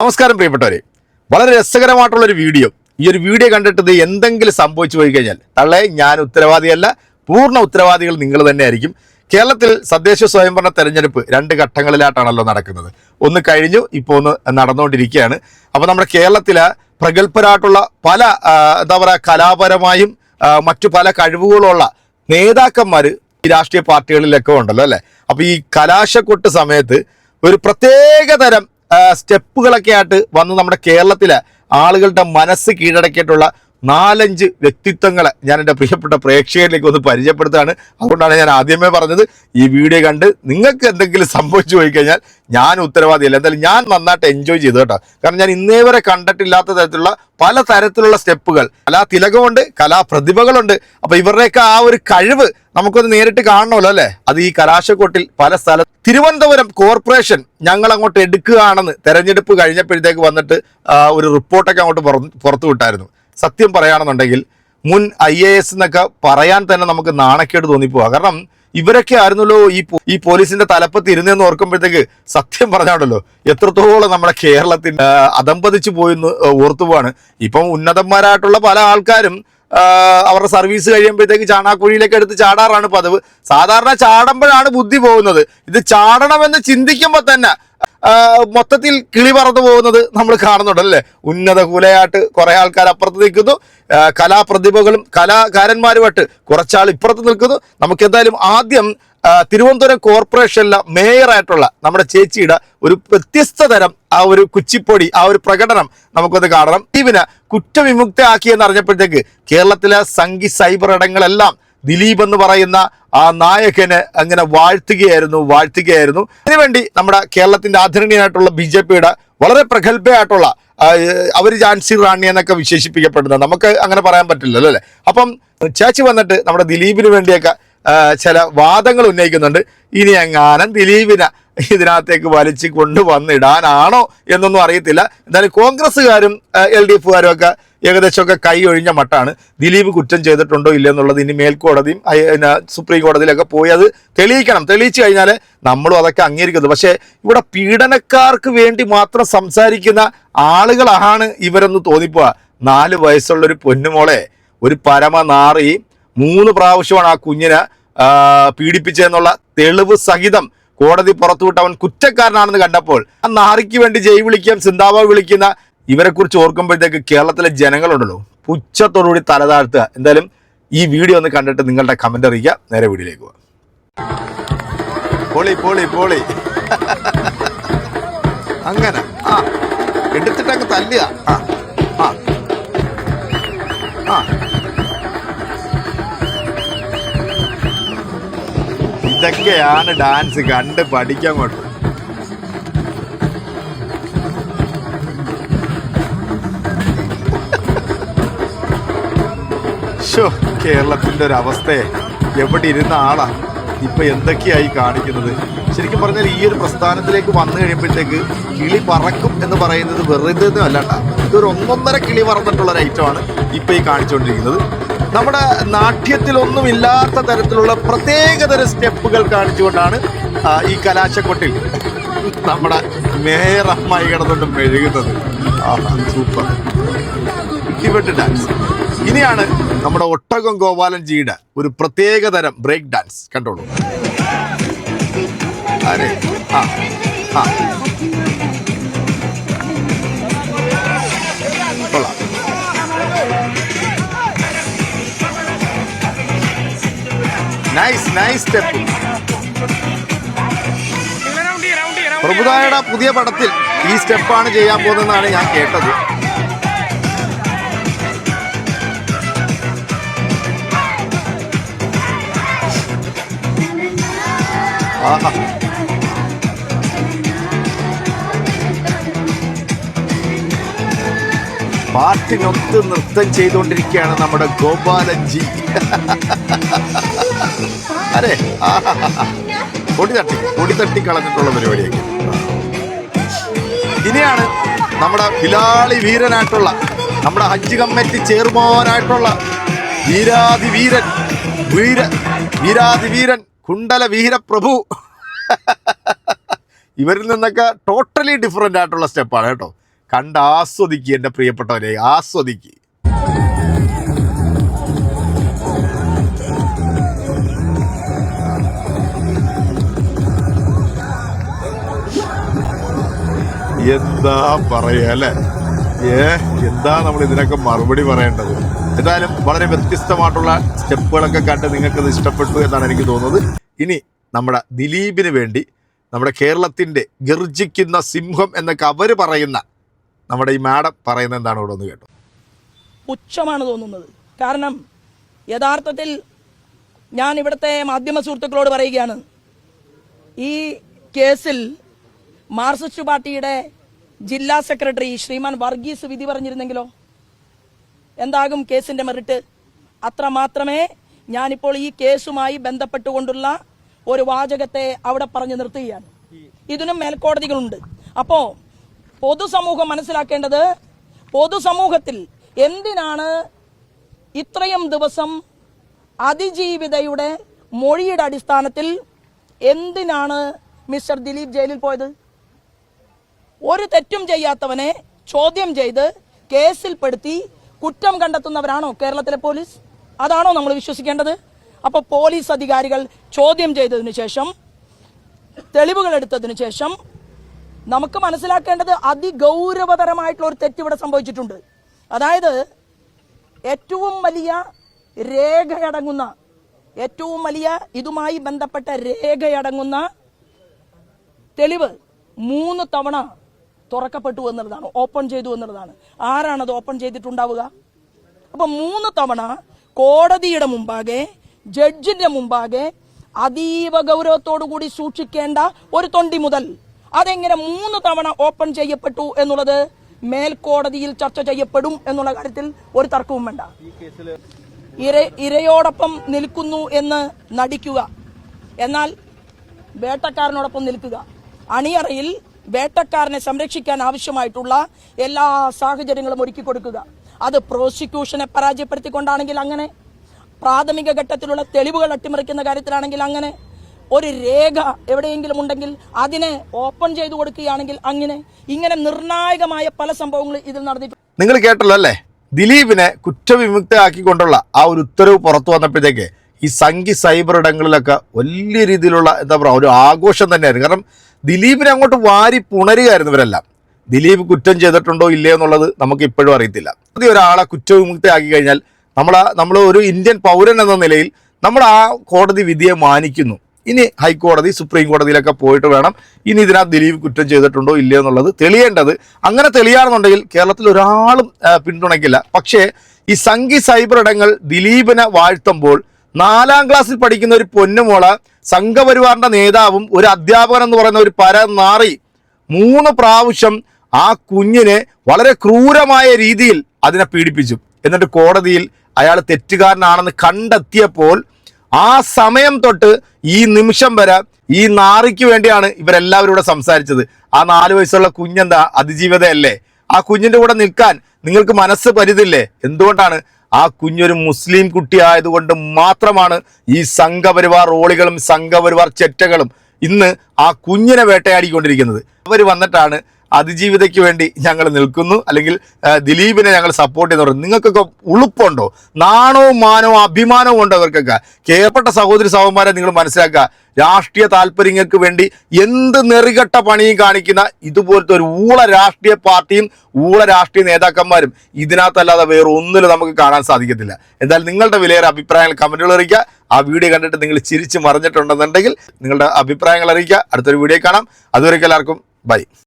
നമസ്കാരം പ്രിയപ്പെട്ടവരെ. വളരെ രസകരമായിട്ടുള്ള ഒരു വീഡിയോ. ഈ ഒരു വീഡിയോ കണ്ടിട്ട് എന്തെങ്കിലും സംഭവിച്ചു പോയി കഴിഞ്ഞാൽ തള്ളെ ഞാൻ ഉത്തരവാദിയല്ല. പൂർണ ഉത്തരവാദികൾ നിങ്ങൾ തന്നെയായിരിക്കും കേരളത്തിൽ തദ്ദേശ സ്വയംഭരണ തെരഞ്ഞെടുപ്പ് രണ്ട് ഘട്ടങ്ങളിലായിട്ടാണല്ലോ നടക്കുന്നത്. ഒന്ന് കഴിഞ്ഞു ഇപ്പോൾ ഒന്ന് നടന്നുകൊണ്ടിരിക്കുകയാണ്. അപ്പോൾ നമ്മുടെ കേരളത്തിലെ പ്രഗത്ഭരായിട്ടുള്ള പല എന്താ പറയുക കലാപരമായും മറ്റു പല കഴിവുകളുള്ള നേതാക്കന്മാർ ഈ രാഷ്ട്രീയ പാർട്ടികളിലൊക്കെ ഉണ്ടല്ലോ അല്ലേ? അപ്പോൾ ഈ കലാശക്കൊട്ട് സമയത്ത് ഒരു പ്രത്യേക തരം സ്റ്റെപ്പുകളൊക്കെ ആയിട്ട് വന്ന് നമ്മുടെ കേരളത്തിലെ ആളുകളുടെ മനസ്സ് കീഴടക്കിയിട്ടുള്ള നാലഞ്ച് വ്യക്തിത്വങ്ങളെ ഞാൻ എന്റെ പ്രിയപ്പെട്ട പ്രേക്ഷകരിലേക്ക് ഒന്ന് പരിചയപ്പെടുത്തുകയാണ്. അതുകൊണ്ടാണ് ഞാൻ ആദ്യമേ പറഞ്ഞത് ഈ വീഡിയോ കണ്ട് നിങ്ങൾക്ക് എന്തെങ്കിലും സംഭവിച്ചു പോയി കഴിഞ്ഞാൽ ഞാൻ ഉത്തരവാദിയല്ല. എന്തായാലും ഞാൻ നന്നായിട്ട് എൻജോയ് ചെയ്തു കേട്ടോ. കാരണം ഞാൻ ഇന്നേ വരെ കണ്ടിട്ടില്ലാത്ത തരത്തിലുള്ള പല തരത്തിലുള്ള സ്റ്റെപ്പുകൾ. കലാതിലകമുണ്ട് കലാപ്രതിഭകളുണ്ട് അപ്പോൾ ഇവരുടെയൊക്കെ ആ ഒരു കഴിവ് നമുക്കൊന്ന് നേരിട്ട് കാണണമല്ലോ അല്ലേ? അത് ഈ കലാശക്കൊട്ടിൽ പല സ്ഥല തിരുവനന്തപുരം കോർപ്പറേഷൻ ഞങ്ങൾ അങ്ങോട്ട് എടുക്കുകയാണെന്ന് തെരഞ്ഞെടുപ്പ് കഴിഞ്ഞപ്പോഴത്തേക്ക് വന്നിട്ട് ഒരു റിപ്പോർട്ടൊക്കെ അങ്ങോട്ട് പുറത്തു വിട്ടായിരുന്നു സത്യം പറയുകയാണെന്നുണ്ടെങ്കിൽ മുൻ ഐ എ എസ് എന്നൊക്കെ പറയാൻ തന്നെ നമുക്ക് നാണക്കേട് തോന്നിപ്പോവാ. കാരണം ഇവരൊക്കെ ആയിരുന്നല്ലോ ഈ ഈ പോലീസിന്റെ തലപ്പത്ത് ഇരുന്നെന്ന് ഓർക്കുമ്പോഴത്തേക്ക് സത്യം പറഞ്ഞാണല്ലോ എത്രത്തോളം നമ്മുടെ കേരളത്തിൽ അതമ്പതിച്ചു പോയെന്ന് ഓർത്തുപോവാണ്. ഇപ്പം ഉന്നതന്മാരായിട്ടുള്ള പല ആൾക്കാരും അവരുടെ സർവീസ് കഴിയുമ്പോഴത്തേക്ക് ചാണാക്കുഴിയിലേക്ക് എടുത്ത് ചാടാറാണ് പതിവ്. സാധാരണ ചാടുമ്പോഴാണ് ബുദ്ധി പോകുന്നത്. ഇത് ചാടണമെന്ന് ചിന്തിക്കുമ്പോൾ തന്നെ മൊത്തത്തിൽ കിളി പറന്നു പോകുന്നത് നമ്മൾ കാണുന്നുണ്ട് അല്ലേ? ഉന്നത കുലയായിട്ട് കുറെ ആൾക്കാർ അപ്പുറത്ത് നിൽക്കുന്നു. കലാപ്രതിഭകളും കലാകാരന്മാരുമായിട്ട് കുറച്ചാൾ ഇപ്പുറത്ത് നിൽക്കുന്നു. നമുക്ക് എന്തായാലും ആദ്യം തിരുവനന്തപുരം കോർപ്പറേഷനിലെ മേയറായിട്ടുള്ള നമ്മുടെ ചേച്ചിയുടെ ഒരു വ്യത്യസ്ത തരം ആ ഒരു കുച്ചിപ്പൊടി ആ ഒരു പ്രകടനം നമുക്കൊന്ന് കാണണം. ഇതിനെ കുറ്റവിമുക്തയാക്കിയെന്ന് അറിഞ്ഞപ്പോഴത്തേക്ക് കേരളത്തിലെ സംഘി സൈബർ ഇടങ്ങളെല്ലാം ദിലീപ് എന്ന് പറയുന്ന ആ നായകന് അങ്ങനെ വാഴ്ത്തുകയായിരുന്നു വാഴ്ത്തുകയായിരുന്നു. അതിനുവേണ്ടി നമ്മുടെ കേരളത്തിന്റെ ആദരണീയനായിട്ടുള്ള ബി ജെ പിയുടെ വളരെ പ്രഗത്ഭയായിട്ടുള്ള അവർ ജാൻസി റാണി എന്നൊക്കെ വിശേഷിപ്പിക്കപ്പെടുന്നത്. നമുക്ക് അങ്ങനെ പറയാൻ പറ്റില്ലല്ലോ അല്ലേ? അപ്പം ചേച്ചി വന്നിട്ട് നമ്മുടെ ദിലീപിന് വേണ്ടിയൊക്കെ ചില വാദങ്ങൾ ഉന്നയിക്കുന്നുണ്ട്. ഇനി എങ്ങാനും ദിലീപിനെ ഇതിനകത്തേക്ക് വലിച്ചു കൊണ്ടുവന്നിടാനാണോ എന്നൊന്നും അറിയത്തില്ല. എന്തായാലും കോൺഗ്രസ്സുകാരും എൽ ഡി എഫുകാരും ഒക്കെ ഏകദേശമൊക്കെ കൈ ഒഴിഞ്ഞ മട്ടാണ്. ദിലീപ് കുറ്റം ചെയ്തിട്ടുണ്ടോ ഇല്ല എന്നുള്ളത് ഇനി മേൽക്കോടതിയും പിന്നെ സുപ്രീം കോടതിയിലൊക്കെ പോയി അത് തെളിയിക്കണം. തെളിയിച്ചു കഴിഞ്ഞാൽ നമ്മളും അതൊക്കെ അംഗീകരിക്കുന്നത് പക്ഷേ ഇവിടെ പീഡനക്കാർക്ക് വേണ്ടി മാത്രം സംസാരിക്കുന്ന ആളുകളാണ് ഇവരെന്ന് തോന്നിപ്പോ നാല് വയസ്സുള്ള ഒരു പൊന്നുമോളെ ഒരു പരമ നാറി മൂന്ന് പ്രാവശ്യമാണ് ആ കുഞ്ഞിനെ പീഡിപ്പിച്ചതെന്നുള്ള തെളിവ് സഹിതം കോടതി പുറത്തുവിട്ട് അവൻ കുറ്റക്കാരനാണെന്ന് കണ്ടപ്പോൾ ആ നാറിക്ക് വേണ്ടി ജയ് വിളിക്കാൻ സിന്താബ വിളിക്കുന്ന ഇവരെ കുറിച്ച് ഓർക്കുമ്പോഴത്തേക്ക് കേരളത്തിലെ ജനങ്ങളുണ്ടല്ലോ പുച്ഛത്തോടുകൂടി തലതാഴ്ത്തുക എന്തായാലും ഈ വീഡിയോ ഒന്ന് കണ്ടിട്ട് നിങ്ങളുടെ കമന്റ് അറിയിക്കുക. നേരെ വീഡിയോയിലേക്ക് പോവാം. പൊളി പൊളി പൊളി. അങ്ങനെ. ആ എടുത്തിട്ടങ്ങ് തല്ലുക. ആ ആ. ആ. ഇതൊക്കെയാണ് ഡാൻസ് കണ്ട് പഠിക്കാൻ കൊണ്ട്. ഷോ കേരളത്തിന്റെ ഒരു അവസ്ഥയെ എവിടെ ഇരുന്ന ആളാ? ഇപ്പം എന്തൊക്കെയായി കാണിക്കുന്നത്? ശരിക്കും പറഞ്ഞാൽ ഈ ഒരു പ്രസ്ഥാനത്തിലേക്ക് വന്നു കഴിയുമ്പോഴത്തേക്ക് കിളി പറക്കും എന്ന് പറയുന്നത് വെറുതെ ഒന്നും അല്ല ട്ടാ. ഇതൊരു ഒന്നൊന്നര കിളി പറന്നിട്ടുള്ള ഐറ്റമാണ് ഇപ്പം ഈ കാണിച്ചുകൊണ്ടിരിക്കുന്നത്. നമ്മുടെ നാട്യത്തിലൊന്നും ഇല്ലാത്ത തരത്തിലുള്ള പ്രത്യേകതര സ്റ്റെപ്പുകൾ കാണിച്ചുകൊണ്ടാണ് ഈ കലാശക്കൊട്ടിൽ നമ്മുടെ മേയർ അമ്മായി കിടന്നുകൊണ്ട് മെഴുകുന്നത്. സൂപ്പർ ഇടിവെട്ട് ഡാൻസ് ഇനിയാണ് നമ്മുടെ ഒട്ടകം ഗോപാലൻജിയുടെ ഒരു പ്രത്യേക തരം ബ്രേക്ക് ഡാൻസ് കണ്ടോളൂ. അതെ ആ ആ. കൊള്ളാം. നൈസ് നൈസ് സ്റ്റെപ്പ് പ്രഭുതായുടെ പുതിയ പടത്തിൽ ഈ സ്റ്റെപ്പാണ് ചെയ്യാൻ പോകുന്നതെന്നാണ് ഞാൻ കേട്ടത്. പാട്ടിനൊത്ത് നൃത്തം ചെയ്തുകൊണ്ടിരിക്കുകയാണ് നമ്മുടെ ഗോപാലൻജി. അതെ. പൊടിതട്ടി പൊടിതട്ടി പൊടി തട്ടി കളഞ്ഞിട്ടുള്ള പരിപാടിയൊക്കെ ഇനിയാണ് നമ്മുടെ ബിലാളി വീരനായിട്ടുള്ള നമ്മുടെ ഹജ്ജ് കമ്മിറ്റി ചെയർമാനായിട്ടുള്ള വീരാതി വീരൻ വീര വീരാതി വീരൻ. കുണ്ടല വീരപ്രഭു. ഇവരിൽ നിന്നൊക്കെ ടോട്ടലി ഡിഫറെന്റ് ആയിട്ടുള്ള സ്റ്റെപ്പാണ് കേട്ടോ. കണ്ട് ആസ്വദിക്കുക എന്റെ പ്രിയപ്പെട്ടവരെ ആസ്വദിക്കുക എന്താ പറയാ അല്ലേ? ഏ എന്താ നമ്മൾ ഇതിനൊക്കെ മറുപടി പറയേണ്ടത്? എന്തായാലും വളരെ വ്യത്യസ്തമായിട്ടുള്ള സ്റ്റെപ്പുകളൊക്കെ കണ്ട് നിങ്ങൾക്ക് ഇത് ഇഷ്ടപ്പെട്ടു എന്നാണ് എനിക്ക് തോന്നുന്നത്. ഇനി നമ്മുടെ ദിലീപിന് വേണ്ടി നമ്മുടെ കേരളത്തിന്റെ ഗർജിക്കുന്ന സിംഹം എന്നൊക്കെ അവർ പറയുന്ന നമ്മുടെ ഈ മാഡം പറയുന്ന എന്താണ് ഇവിടെ ഒന്ന് കേട്ടോ. പുച്ഛമാണ് തോന്നുന്നത്. കാരണം യഥാർത്ഥത്തിൽ ഞാൻ ഇവിടുത്തെ മാധ്യമ സുഹൃത്തുക്കളോട് പറയുകയാണ് ഈ കേസിൽ മാർക്സിസ്റ്റ് പാർട്ടിയുടെ ജില്ലാ സെക്രട്ടറി ശ്രീമാൻ വർഗീസ് വിധി പറഞ്ഞിരുന്നെങ്കിലോ? എന്താകും കേസിന്റെ മെറിറ്റ്? അത്ര മാത്രമേ ഞാനിപ്പോൾ ഈ കേസുമായി ബന്ധപ്പെട്ടുകൊണ്ടുള്ള ഒരു വാചകത്തെ അവിടെ പറഞ്ഞു നിർത്തുകയാണ്. ഇതിനും മേൽക്കോടതികളുണ്ട്. അപ്പോ പൊതുസമൂഹം മനസ്സിലാക്കേണ്ടത് പൊതുസമൂഹത്തിൽ എന്തിനാണ് ഇത്രയും ദിവസം അതിജീവിതയുടെ മൊഴിയുടെ അടിസ്ഥാനത്തിൽ എന്തിനാണ് മിസ്റ്റർ ദിലീപ് ജയിലിൽ പോയത്? ഒരു തെറ്റും ചെയ്യാത്തവനെ ചോദ്യം ചെയ്ത് കേസിൽപ്പെടുത്തി കുറ്റം കണ്ടെത്തുന്നവരാണോ കേരളത്തിലെ പോലീസ്? അതാണോ നമ്മൾ വിശ്വസിക്കേണ്ടത്? അപ്പോൾ പോലീസ് അധികാരികൾ ചോദ്യം ചെയ്തതിനു ശേഷം തെളിവുകൾ എടുത്തതിനു ശേഷം നമുക്ക് മനസ്സിലാക്കേണ്ടത് അതിഗൗരവതരമായിട്ടുള്ള ഒരു തെറ്റ് ഇവിടെ സംഭവിച്ചിട്ടുണ്ട്. അതായത് ഏറ്റവും വലിയ രേഖയടങ്ങുന്ന ഏറ്റവും വലിയ ഇതുമായി ബന്ധപ്പെട്ട രേഖയടങ്ങുന്ന തെളിവ് മൂന്ന് തവണ തുറക്കപ്പെട്ടു എന്നുള്ളതാണ് ഓപ്പൺ ചെയ്തു എന്നുള്ളതാണ്. ആരാണ് അത് ഓപ്പൺ ചെയ്തിട്ടുണ്ടാവുക? അപ്പൊ മൂന്ന് തവണ കോടതിയുടെ മുമ്പാകെ ജഡ്ജിന്റെ മുമ്പാകെ അതീവ കൂടി സൂക്ഷിക്കേണ്ട ഒരു തൊണ്ടി മുതൽ അതെങ്ങനെ മൂന്ന് തവണ ഓപ്പൺ ചെയ്യപ്പെട്ടു എന്നുള്ളത് മേൽക്കോടതിയിൽ ചർച്ച ചെയ്യപ്പെടും എന്നുള്ള കാര്യത്തിൽ ഒരു തർക്കവും വേണ്ട. ഇര ഇരയോടൊപ്പം നിൽക്കുന്നു എന്ന് നടിക്കുക. എന്നാൽ വേട്ടക്കാരനോടൊപ്പം നിൽക്കുക. അണിയറയിൽ വേട്ടക്കാരനെ സംരക്ഷിക്കാൻ ആവശ്യമായിട്ടുള്ള എല്ലാ സാഹചര്യങ്ങളും ഒരുക്കി കൊടുക്കുക. അത് പ്രോസിക്യൂഷനെ പരാജയപ്പെടുത്തിക്കൊണ്ടാണെങ്കിൽ അങ്ങനെ പ്രാഥമിക ഘട്ടത്തിലുള്ള തെളിവുകൾ അട്ടിമറിക്കുന്ന കാര്യത്തിലാണെങ്കിൽ അങ്ങനെ ഒരു രേഖ എവിടെയെങ്കിലും ഉണ്ടെങ്കിൽ അതിനെ ഓപ്പൺ ചെയ്തു കൊടുക്കുകയാണെങ്കിൽ അങ്ങനെ ഇങ്ങനെ നിർണായകമായ പല സംഭവങ്ങളും ഇതിൽ നടന്നിട്ടുണ്ട്. നിങ്ങൾ കേട്ടല്ലോ അല്ലേ? ദിലീപിനെ കുറ്റവിമുക്തയാക്കിക്കൊണ്ടുള്ള ആ ഒരു ഉത്തരവ് പുറത്തു വന്നപ്പോഴത്തേക്ക് ഈ സംഘി സൈബർ ഇടങ്ങളിലൊക്കെ വലിയ രീതിയിലുള്ള എന്താ പറയുക ഒരു ആഘോഷം തന്നെയായിരുന്നു. കാരണം ദിലീപിനെ അങ്ങോട്ട് വാരി പുണരുകയായിരുന്നു ഇവരെല്ലാം. ദിലീപ് കുറ്റം ചെയ്തിട്ടുണ്ടോ ഇല്ലയോ എന്നുള്ളത് നമുക്ക് ഇപ്പോഴും അറിയത്തില്ല. ആദ്യം ഒരാളെ കുറ്റവിമുക്തയാക്കി കഴിഞ്ഞാൽ നമ്മൾ നമ്മൾ ഒരു ഇന്ത്യൻ പൗരൻ എന്ന നിലയിൽ നമ്മൾ ആ കോടതി വിധിയെ മാനിക്കുന്നു. ഇനി ഹൈക്കോടതി സുപ്രീം കോടതിയിലൊക്കെ പോയിട്ട് വേണം ഇനി ഇതിനകത്ത് ദിലീപ് കുറ്റം ചെയ്തിട്ടുണ്ടോ ഇല്ലയോ എന്നുള്ളത് തെളിയേണ്ടത്. അങ്ങനെ തെളിയാണെന്നുണ്ടെങ്കിൽ കേരളത്തിൽ ഒരാളും പിന്തുണയ്ക്കില്ല. പക്ഷേ ഈ സംഘി സൈബർ ഇടങ്ങൾ ദിലീപിനെ വാഴ്ത്തുമ്പോൾ നാലാം ക്ലാസ്സിൽ പഠിക്കുന്ന ഒരു പൊന്നുമോൾ സംഘപരിവാറിന്റെ നേതാവും ഒരു അധ്യാപകൻ എന്ന് പറയുന്ന ഒരു പരനാറി മൂന്ന് പ്രാവശ്യം ആ കുഞ്ഞിനെ വളരെ ക്രൂരമായ രീതിയിൽ അതിനെ പീഡിപ്പിച്ചു. എന്നിട്ട് കോടതിയിൽ അയാൾ തെറ്റുകാരനാണെന്ന് കണ്ടെത്തിയപ്പോൾ ആ സമയം തൊട്ട് ഈ നിമിഷം വരെ ഈ നാറിക്ക് വേണ്ടിയാണ് ഇവരെല്ലാവരും ഇവിടെ സംസാരിച്ചത്. ആ നാല് വയസ്സുള്ള കുഞ്ഞെന്താ? അതിജീവിതയല്ലേ? ആ കുഞ്ഞിന്റെ കൂടെ നിൽക്കാൻ നിങ്ങൾക്ക് മനസ്സ് പരിതില്ലേ എന്തുകൊണ്ടാണ് ആ കുഞ്ഞൊരു മുസ്ലിം കുട്ടിയായതുകൊണ്ട് മാത്രമാണ് ഈ സംഘപരിവാർ റോളികളും സംഘപരിവാർ ചെറ്റകളും ഇന്ന് ആ കുഞ്ഞിനെ വേട്ടയാടിക്കൊണ്ടിരിക്കുന്നത്. അവർ വന്നിട്ടാണ് അതിജീവിതയ്ക്ക് വേണ്ടി ഞങ്ങൾ നിൽക്കുന്നു. അല്ലെങ്കിൽ ദിലീപിനെ ഞങ്ങൾ സപ്പോർട്ട് ചെയ്യുന്നു. നിങ്ങൾക്കൊക്കെ ഉളുപ്പുണ്ടോ? നാണവും മാനവും അഭിമാനവും ഉണ്ടോ അവർക്കൊക്കെ? കേൾപ്പെട്ട സഹോദരി സഹോദരന്മാരെ നിങ്ങൾ മനസ്സിലാക്കുക. രാഷ്ട്രീയ താല്പര്യങ്ങൾക്ക് വേണ്ടി എന്ത് നെറികെട്ട പണിയും കാണിക്കുന്ന ഇതുപോലത്തെ ഒരു ഊള രാഷ്ട്രീയ പാർട്ടിയും ഊള രാഷ്ട്രീയ നേതാക്കന്മാരും ഇതിനകത്തല്ലാതെ വേറെ ഒന്നിലും നമുക്ക് കാണാൻ സാധിക്കത്തില്ല. എന്തായാലും നിങ്ങളുടെ വിലയേറെ അഭിപ്രായങ്ങൾ കമന്റുകൾ അറിയിക്കുക. ആ വീഡിയോ കണ്ടിട്ട് നിങ്ങൾ ചിരിച്ച് മറിഞ്ഞിട്ടുണ്ടെന്നുണ്ടെങ്കിൽ നിങ്ങളുടെ അഭിപ്രായങ്ങൾ അറിയിക്കുക. അടുത്തൊരു വീഡിയോ കാണാം. അതുവരെയ്ക്ക് എല്ലാവർക്കും ബൈ.